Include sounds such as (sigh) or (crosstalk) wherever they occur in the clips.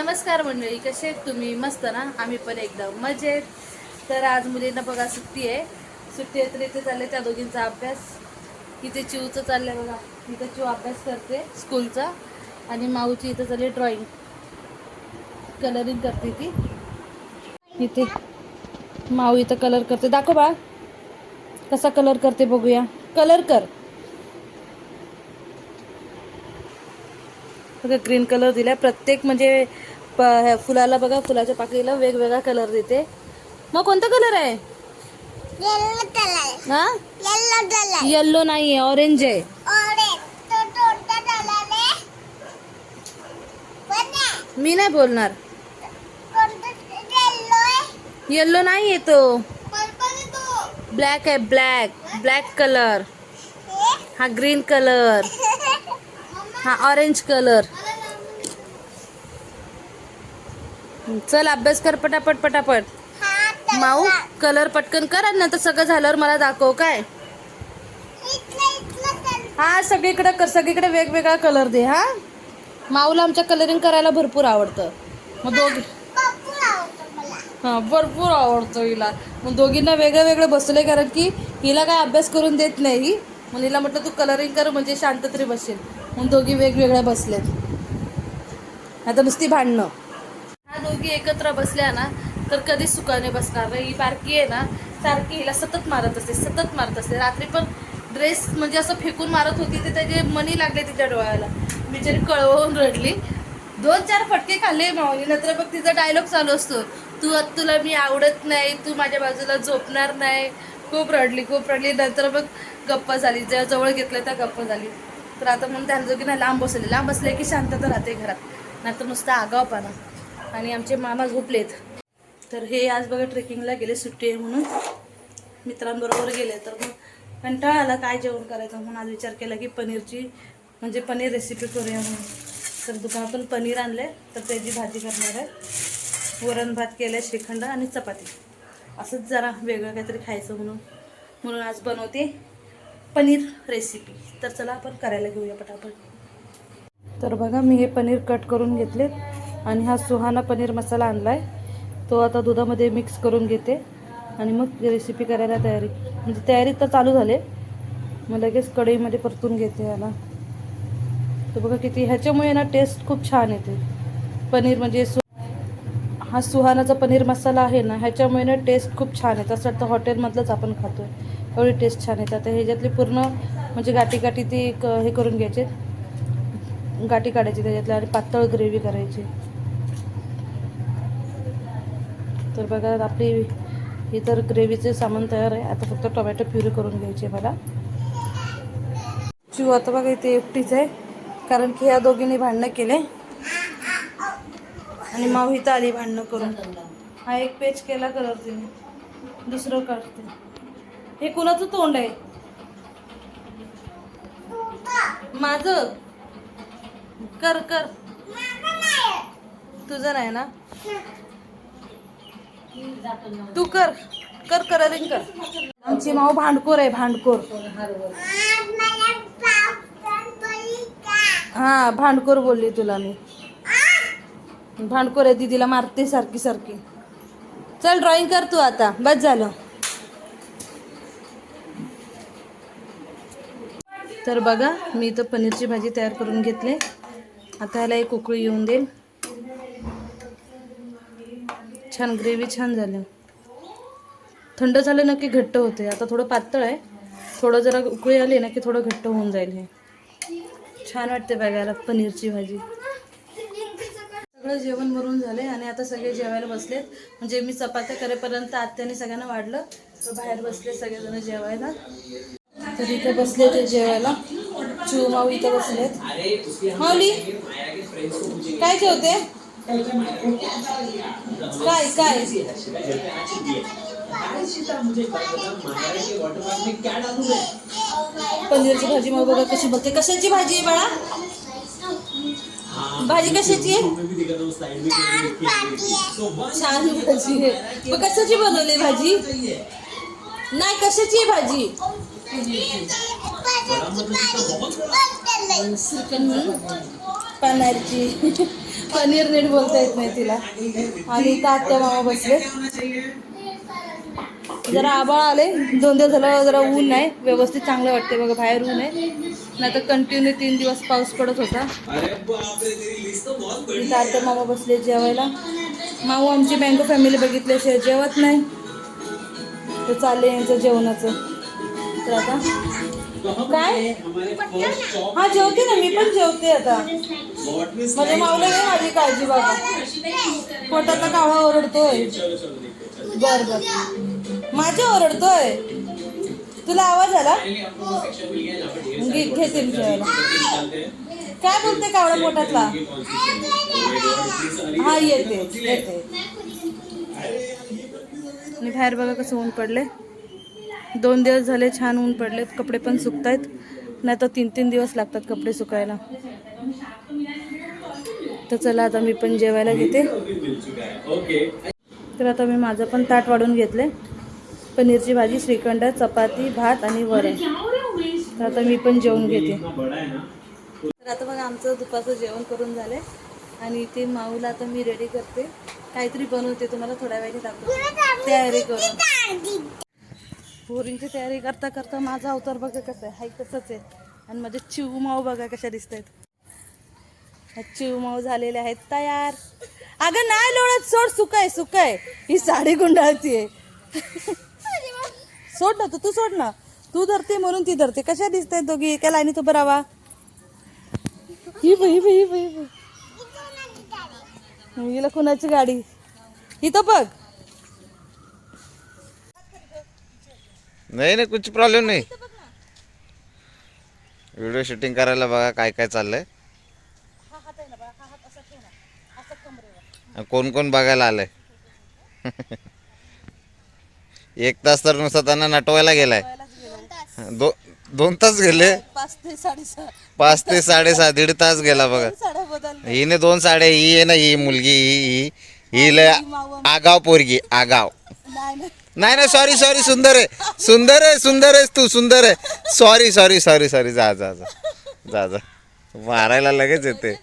नमस्कार मंडळी कसे आहेत तुम्ही? मस्त ना? आम्ही पण एकदम मजेत. तर आज मुलींना बघा सुट्टी आहे. सुट्टी आहे तर इथे चालले त्या दोघींचा अभ्यास. इथे चिवचं चाललंय बघा. इथं चिव अभ्यास करते स्कूलचा. आणि माऊची इथं चालली ड्रॉइंग कलरिंग करते ती. इथे माऊ इथं कलर करते. दाखव बा कसा कलर करते बघूया. कलर कर. बघा ग्रीन कलर दिलाय. प्रत्येक म्हणजे ह्या फुलाला बघा फुलाच्या पाकळीला वेगवेगळा कलर देते. मग कोणता कलर आहे? हा? येल्लो नाही आहे. ऑरेंज आहे. मी नाही बोलणार. येल्लो नाही आहे? तो. पर्पल आहे तो? ब्लॅक आहे ब्लॅक ब्लॅक कलर हा? ग्रीन कलर (laughs) हा ऑरेंज कलर चल अभ्यास कर पटापट पटापट. माऊ कलर पटकन कर आणि नंतर सगळं झाल्यावर मला दाखव काय? हा सगळीकडे कर सगळीकडे वेगवेगळा कलर दे हा. माऊला आमच्या कलरिंग करायला भरपूर आवडतं. मग दोघी भरपूर आवडतो हा भरपूर आवडतं हिला. मग दोघींना वेगळं वेगळं बसले कारण की हिला काय अभ्यास करून देत नाही. मग हिला म्हटलं तू कलरिंग कर म्हणजे शांत तरी बसेल. मग दोघी वेगवेगळ्या बसलेत. आता नुसती भांडणं. ह्या दोघी एकत्र बसल्या ना तर कधीच सुखाने बसणार नाही. ही बारकी आहे ना सारखी हिला सतत मारत असते सतत मारत असते. रात्री पण ड्रेस म्हणजे असं फेकून मारत होती ते त्याचे मनी लागले तिच्या डोळ्याला. बिचारी कळवून रडली. दोन चार फटके खाल्ले माऊली नंतर बघ तिचा डायलॉग चालू असतो. तू तुला मी आवडत नाही तू माझ्या बाजूला झोपणार नाही. खूप रडली खूप रडली. नंतर बघ गप्पा झाली. ज्या जवळ घेतलं त्या गप्पा झाली. तर आता म्हणून त्या दोघींना लांब बसले लांब बसले की शांतता राहते घरात. नाहीतर नुसता आगावपणा. आणि आमचे मामा झोपलेत. तर हे आज बघा ट्रेकिंगला गेले सुट्टी आहे म्हणून. मित्रांबरोबर गेले तर मग कंटाळा आला काय जेवण करायचं म्हणून. आज विचार केला की पनीरची म्हणजे पनीर रेसिपी करूया म्हणून. तर दुकानातून पनीर आणले तर त्याची भाजी करणार आहे. वरण भात केलं श्रीखंड आणि चपाती. असंच जरा वेगळं काहीतरी खायचं म्हणून. म्हणून आज बनवते पनीर रेसिपी तर चला आपण करायला घेऊया पटापट. तर बघा मी हे पनीर कट करून घेतले आणि हा सुहाना पनीर मसाला आणला आहे तो आता दुधामध्ये मिक्स करून घेते. आणि मग रेसिपी करायला तयारी. म्हणजे तयारी तर चालू झाले. मग लगेच कढईमध्ये परतून घेते याला. तर बघा किती ह्याच्यामुळे ना टेस्ट खूप छान येते. पनीर म्हणजे सु हा सुहानाचा पनीर मसाला आहे ना ह्याच्यामुळे ना टेस्ट खूप छान येतं. असं वाटतं हॉटेलमधलंच आपण खातो आहे एवढी टेस्ट छान येतात आता ह्याच्यातली पूर्ण म्हणजे गाठी गाठी ती क हे करून घ्यायचे. गाठी काढायची त्याच्यातल्या आणि पातळ ग्रेव्ही करायची. तर बघा आपली ही तर ग्रेव्हीचे सामान तयार आहे. आता फक्त टोमॅटो प्युरी करून घ्यायची आहे मला. शिव आता बघा इथे एकटीच आहे. कारण की ह्या दोघींनी भांडणं केले. आणि माऊ इथं आली भांडणं करून. हा एक पेज केला कलर तिने. दुसरं काढते. हे कुणाचं तोंड आहे? माझं? कर कर. तुझं नाही ना? तू कर कर कलरिंग कर. आमची माऊ भांडकोर आहे भांडकोर हा भांडकोर बोलली तुला मी. भांडकोर आहे दीदीला मारते सारखी सारखी. चल ड्रॉइंग कर तू आता. बस झालं. तर बघा मी इथं पनीरची भाजी तयार करून घेतली. आता ह्याला एक उकळी येऊन देईल. छान ग्रेव्ही छान झाली. थंड झालं ना की घट्ट होते आता थोडं पातळ आहे. थोडं जरा उकळी आली ना की थोडं घट्ट होऊन जाईल हे. छान वाटते बघायला पनीरची भाजी. सगळं जेवण भरून झाले आणि आता सगळे जेवायला बसलेत. म्हणजे मी चपात्या करेपर्यंत आत्याने सगळ्यांना वाढलं. तर बाहेर बसले सगळेजण जेवायला. तर इथे बसले ते जेवायला. चू माऊ इथे बसलेत. माऊली काय जेवते? काय काय? पनीरची भाजी मग बघा कशी बनते कशाची भाजी आहे बाळा? भाजी कशाची आहे? छान भाजी आहे. मग कशाची बनवली भाजी? नाही कशाची आहे भाजी? पनीरची. पनीर नीट बोलता येत नाही तिला. आणि इथं आत्या मामा बसले. जरा आबाळ आले. दोन दिवस झालं जरा ऊन नाही. व्यवस्थित चांगलं वाटते बघा बाहेर ऊन आहे. नाही तर कंटिन्यू तीन दिवस पाऊस पडत होता. इथं आत्या मामा बसले जेवायला. माऊ आमची मँगो फॅमिली बघितल्याशिवाय जेवत नाही. तर चालले यांचं जेवणाचं. तर आता काय? हा जेवते ना मी पण जेवते आता. म्हणजे माऊला घे माझी काळजी बघा पोटातला कावळा ओरडतोय. बर बर. माझ्या ओरडतोय. तुला आवाज आला? घे घेते मी जेवायला काय बोलते कावळा पोटातला? हा येते येते. बाहेर बघा कसं ऊन पडले दोन दिवस झाले छान ऊन पडलेत कपडे पण सुकतायत. नाही तर तीन तीन दिवस लागतात कपडे सुकायला. तर चला आता मी पण जेवायला घेते. तर आता मी माझं पण ताट वाढून घेतले पनीरची भाजी श्रीखंड चपाती भात आणि वरण. तर आता मी पण जेवण घेते. तर आता बघा आमचं दुपारचं जेवण करून झाले आणि ते माऊला आता मी रेडी करते. काहीतरी बनवते तुम्हाला थोड्या वेळाने दाखवते. तयारी करून. पोरींची तयारी करता करता माझा अवतार बघा कसं आहे. हाय कसंच आहे. आणि माझे चिव माऊ बघा कशा दिसत आहेत चिवमाऊ झालेले आहेत तयार. अगं नाही लोळत सोड सुक आहे सुक आहे ही साडी गुंडाळतीये. सोड ना तू तू सोड ना. तू धरते म्हणून ती धरते. कशा दिसत आहेत दोघी? एका लाईनीत उभं राहा. ही बही ही बही ही ही हिला कुणाची गाडी? इथं बघ. नाही नाही कुछ प्रॉब्लेम नाही. व्हिडिओ शूटिंग करायला बघा काय काय चाललंय. कोण कोण बघायला आलंय? (laughs) एक तास तर नुसतं त्यांना नटवायला गेलाय. दो दोन तास गेले? पाच ते साडेसहा. दीड तास गेला बघा. हिने दोन साड्या ही आहे ना ही मुलगी ही ही ही लय आगाव पोरगी आगाव. नाही नाही सॉरी सॉरी सुंदर आहे. सुंदर आहे सुंदर आहेस तू सुंदर आहे. सॉरी सॉरी सॉरी सॉरी जा जा जा. जा जा. मारायला लगेच येते.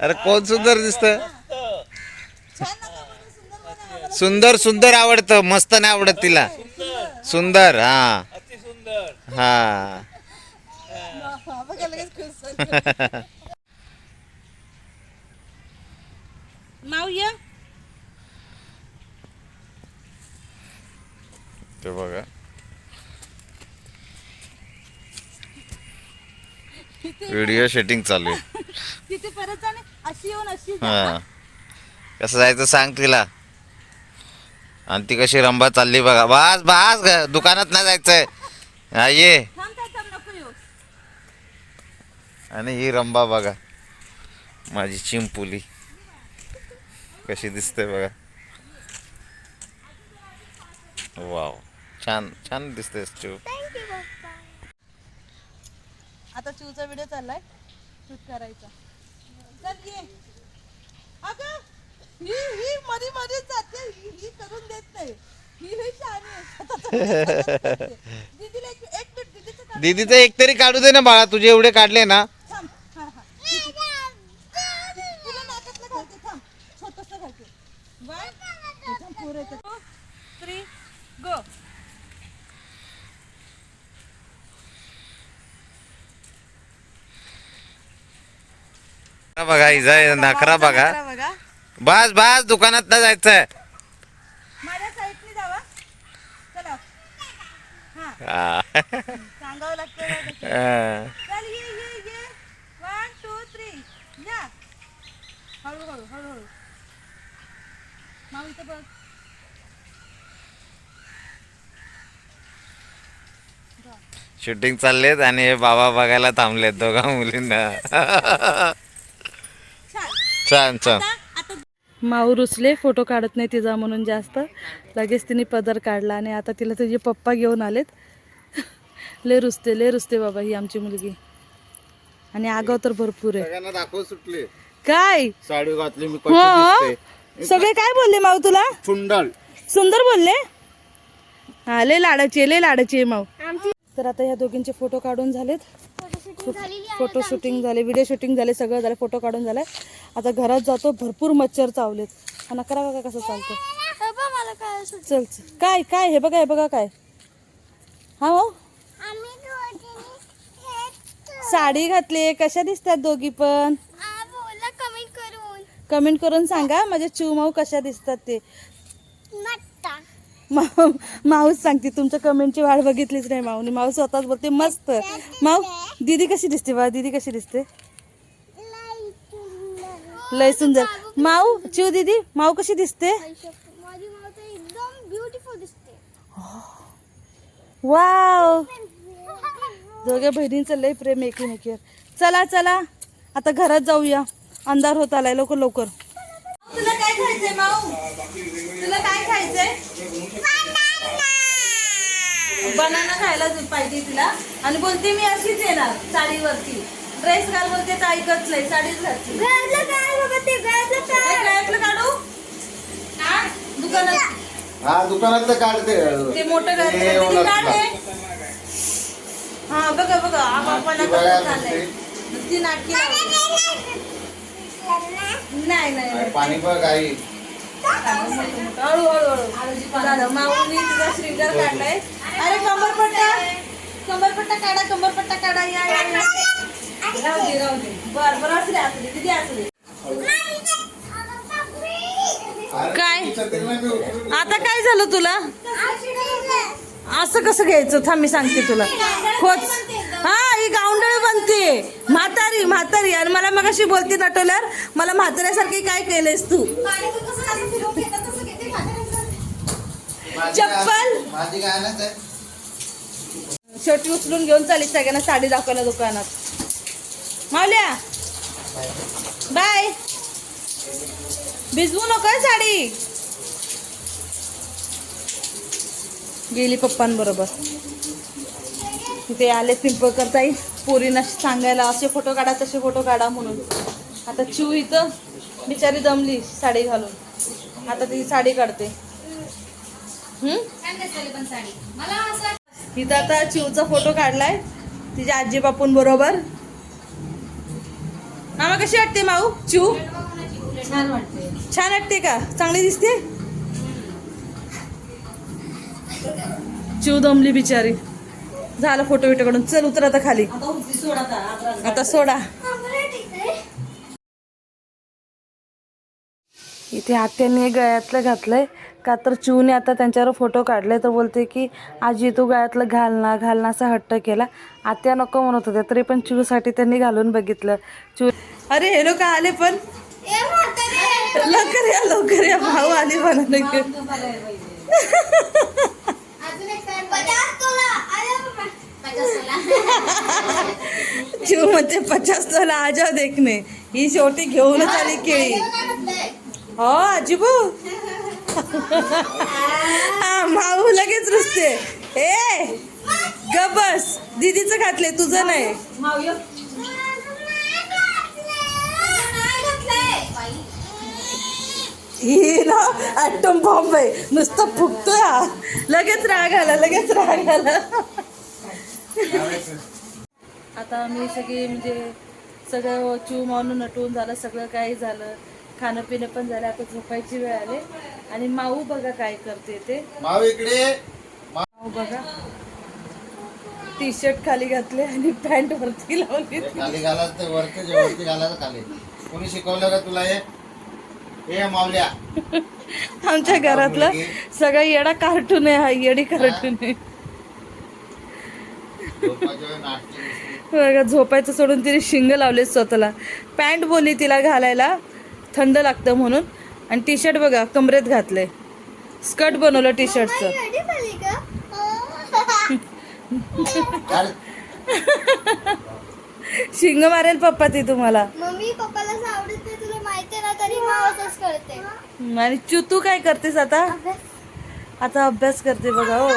अरे कोण सुंदर दिसत सुंदर सुंदर आवडतं. मस्त नाही आवडत तिला. सुंदर हा. हा. (laughs) बघा लगेच खुश झाली. माऊ ये ते बघा. व्हिडिओ शूटिंग चालू आहे. (laughs) तिथे परत जाणे अशी येऊन अशी जा. हा. कसं जायचं सांग तिला. आणि ती कशी रंबा चालली बघा. बास बास दुकानात नाही जायचंय. हा ये. थांब थांब थांब नको येऊ. आणि ही रंबा बघा. माझी चिंपुली. कशी दिसते बघा. वाव छान छान दिसते चिव आता चिवचा व्हिडिओ चाललाय. शूट करायचा. चल ये. अगं ही ही जाते. ही ही करून देत नाही. ही शहाणी. (laughs) दीदीला (laughs) एक मिनिट दीदीचं एक तरी काढू दे ना बाळा. तुझे एवढे काढले ना थांब हा हा तुला नाकातलं घालते थांब छोटस घालते वन पुरे टू थ्री गो बघा इजा नखरा बघा. बघा. बास बास दुकानात ना जायचंय. माझ्या साईडने जावा. चला. हा. हा. सांगावं लागतं बघा. हा. चल ये ये ये. वन टू थ्री या. हळूहळू हळूहळू. माऊ इथं बघ. शूटिंग चाललेत आणि हे बाबा बघायला थांबलेत दोघा मुलींना. छान. छान माऊ रुसले फोटो काढत नाही तिचा म्हणून जास्त. लगेच तिने पदर काढला आणि आता तिला तुझे पप्पा घेऊन आलेत. ले रुसते ले रुसते बाबा ही आमची मुलगी. आणि आगाव तर भरपूर आहे. सगळ्यांना दाखव सुटले. काय? साडी घातली मी सगळे काय बोलले माऊ तुला? सुंदर सुंदर बोलले? हा लय लाडाची आहे, लय लाडाची आहे माऊ. तर आता ह्या दोघींचे फोटो काढून झालेत. फोटो शूटिंग झाले व्हिडिओ शूटिंग झाले सगळं झालं फोटो काढून झालाय आता घरात जातो भरपूर मच्छर चावलेत. हा नकरा बघा कसं चालतं? चल चल. काय काय हे बघा हे बघा काय. हा हो आम्ही दोघींनी हे साडी घातली कशा दिसतात दोघी पण? कमेंट करून सांगा माझ्या चिव माऊ कशा दिसतात ते. मट्टा. माऊ माऊच सांगते तुमच्या कमेंटची वाट बघितलीच नाही माऊनी. माऊ स्वतःच बोलते मस्त. माऊ दीदी कशी दिसते बा? दीदी कशी दिसते? लय सुंदर. माऊ चिव दीदी माऊ कशी माझी दिसते. वाव. (laughs) दोघ्या बहिणींचं लय प्रेम एकीमेकीवर चला चला. आता घरात जाऊया. अंधार होत आलाय लवकर लवकर. तुला काय खायचंय माऊ? तुला काय खायचंय? बनाना खायला पाहिजे तिला. आणि बोलते मी अशीच येणार साडीवरती. ड्रेस घाल बोलते तर ऐकत नाही साडीच घालते काय बाबा ते गळ्यातलं काय? गळ्यातलं काढू? हा? दुकानात. हा दुकानातलं काढते. ते मोठं ते गळ्यातलं किती ओळखलं. काढ आहे हा. बघा बघा. आपापला ती. नाटकी. नाही नाही. पाणी बघ आई. हळू हळू हळू माऊनी तिचा श्रींगार काढलाय. अरे कमरपट्टा कमरपट्टा काढा कमरपट्टा काढा. या या या. राहू दे राहू दे. बर बर असू दे असू दे किती असू दे. काय? आता काय झालं तुला? असं कसं घ्यायचं? थांब मी सांगते तुला. खोच. गावंडळ बनते. म्हातारी म्हातारी. आणि मला मग अशी बोलते नटवल्यावर मला म्हाताऱ्यासारखी काय केलंयस तू? चप्पल? शेवटी उचलून घेऊन चालीस सगळ्यांना साडी दाखवायला दुकानात. मावल्या बाय. भिजवू नको साडी. गेली पप्पांबरोबर. तिथे आले पिंपळकर ताई पोरींना सांगायला असे फोटो काढा तसे फोटो काढा म्हणून. आता चिव इथं. बिचारी दमली साडी घालून. आता ती साडी काढते. इथं आता चिवचा फोटो काढलाय. तिच्या आजी बापून बरोबर. मामा कशी वाटते माऊ? चिव छान वाटते. छान वाटते का? चांगली दिसते? चिव दमली बिचारी. झालं फोटो बिटो काढून चल उतर आता खाली. आता उलटी सोड आता आग्रा आता सोडा. इथे आत्याने गळ्यातलं घातलंय. का तर चिवने आता त्यांच्यावर फोटो काढले तर बोलते की आजी तू गळ्यातलं घाल ना घाल ना असा हट्ट केला. आत्या नको म्हणत होत्या तरी पण चिवसाठी त्यांनी घालून बघितलं. चिव अरे हे लोक आले पण. लवकर या लवकर या. भाऊ आली म्हणा (laughs) चिव म्हणते पचास तोला आजा देखणे ही शेवटी घेऊनच आली केळी. हो आजीबू? हा माऊ लगेच रुसते. ए ग बस. दीदीचं घातले तुझं नाही. ही ना ॲटम बॉम्ब आहे. नुसतं फुकतोय लगेच राग आला लगेच राग आला. (laughs) आता मी सगळी म्हणजे सगळं चिव मावून नटवून झालं सगळं काही झालं. खाणं पिणं पण झालं आता झोपायची वेळ आली. आणि माऊ बघा काय करते ते. माव इकडे माऊ बघा. टी शर्ट खाली घातले आणि पॅन्ट वरती लावली खाली घालायचं ते वरती वरती घालायचं खाली. कोणी शिकवलं का तुला हे? हे मावल्या आमच्या घरातलं सगळं येडा कार्टून आहे हा येडी कार्टून आहे झोपायच्या वेळी नाटकी दिसते. बघा झोपायचं सोडून तिने शिंग लावले स्वतःला. पॅन्ट बोलली तिला घालायला. थंड लागतं म्हणून. आणि टी शर्ट बघा कमरेत घातलंय. स्कर्ट बनवलं टी शर्टचं. शिंग मारेल पप्पा ती तुम्हाला. आणि चू तू काय करतेस आता? आता अभ्यास करते बघा हो.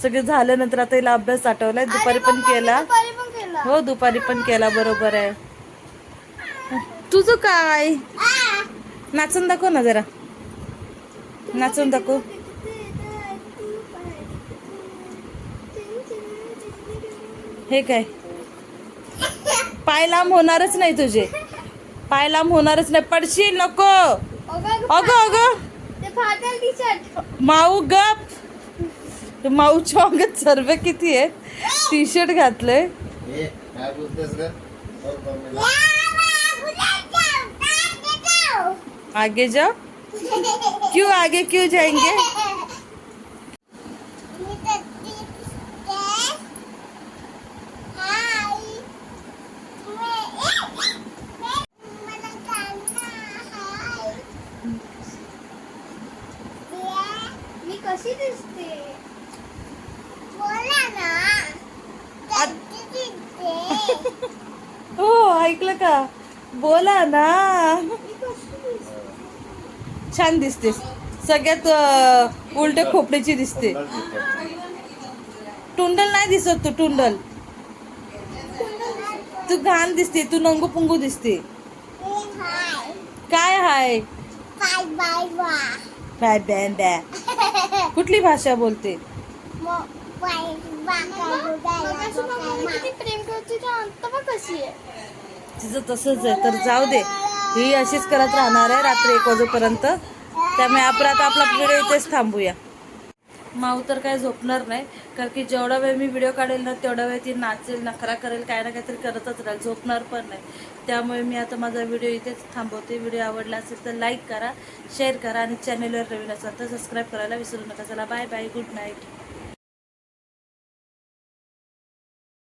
सगळं झाल्यानंतर आता हिला अभ्यास आठवलाय. दुपारी पण केला. हो दुपारी पण केला बरोबर आहे. तुझं काय? नाचून दाखव ना जरा. नाचून दाखव. हे काय? पाय लांब होणारच नाही तुझे. पाय लांब होणारच नाही. पडशील नको. अगं अगं माऊ गप. माऊच्या अंगात सर्व किती आहेत? टी शर्ट घातलंय ग? आगे जाओ क्यों आगे क्यों जाएंगे मी कशी दिसते बोला ना कशी दिसते हो ऐकलं का? बोला ना. छान दिसते. छान दिसतेस सगळ्यात उलट खोपडीची दिसते. टुंडल नाही दिसत तू टुंडल. तू घाण दिसते तू नंगू पुंगू दिसते. काय हाय? बाय बॅ कुठली भाषा बोलते? प्रेम करते कशी आहे तिचं तसंच आहे तर जाऊ दे. ही अशीच करत राहणार आहे रात्री एक वाजेपर्यंत. त्यामुळे आपण आता आपला व्हिडिओ इथेच थांबूया. माऊ तर काय झोपणार नाही कारण की जेवढा वेळ मी व्हिडिओ काढेल ना तेवढा वेळ ती नाचेल नखरा करेल काय ना काहीतरी करतच राहील. झोपणार पण नाही. त्यामुळे मी आता माझा व्हिडिओ इथेच थांबवते. व्हिडिओ आवडला असेल तर लाईक करा शेअर करा आणि चॅनलवर नवीन असाल तर सबस्क्राईब करायला विसरू नका. चला बाय बाय गुड नाईट